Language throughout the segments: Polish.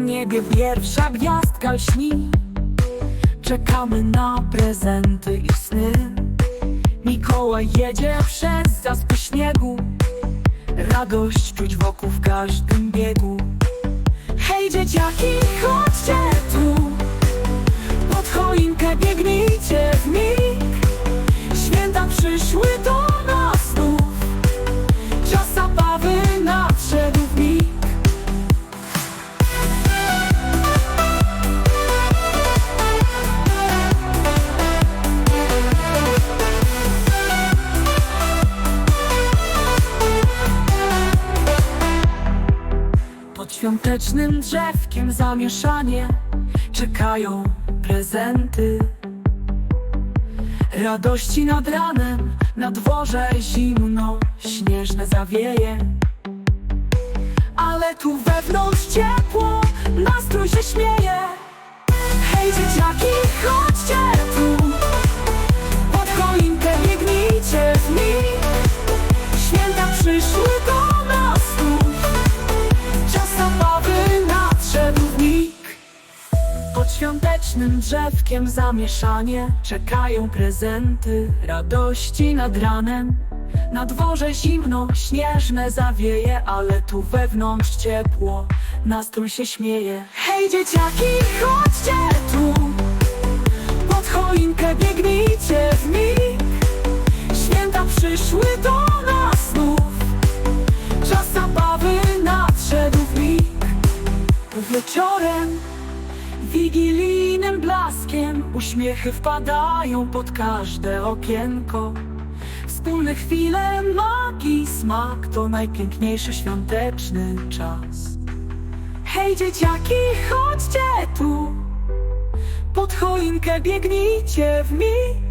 niebie pierwsza gwiazdka lśni. Czekamy na prezenty i sny. Mikołaj jedzie przez zaspy śniegu. Radość czuć wokół w każdym biegu. Hej dzieciaki, chodźcie tu. Pod choinkę biegnijcie w mig świątecznym drzewkiem zamieszanie Czekają prezenty. Radości nad ranem Na dworze zimno Śnieżne zawieje. Ale tu wewnątrz ciepło Nastrój się śmieje. Hej dzieciaki, chodźcie świątecznym drzewkiem zamieszanie. Czekają prezenty, radości nad ranem. Na dworze zimno, śnieżne zawieje Ale tu wewnątrz ciepło, nastrój się śmieje. Hej dzieciaki, chodźcie Blaskiem Uśmiechy wpadają pod każde okienko. Wspólne chwile magii Smak to najpiękniejszy świąteczny czas. Hej dzieciaki, chodźcie tu. Pod choinkę biegnijcie w mig.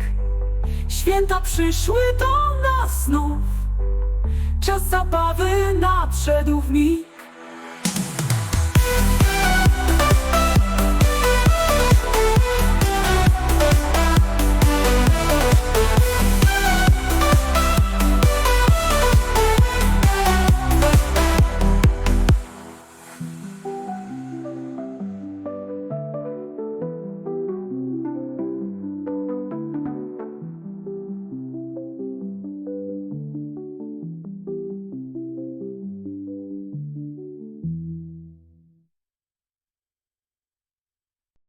Święta przyszły do nas znów. Czas zabawy nadszedł w mig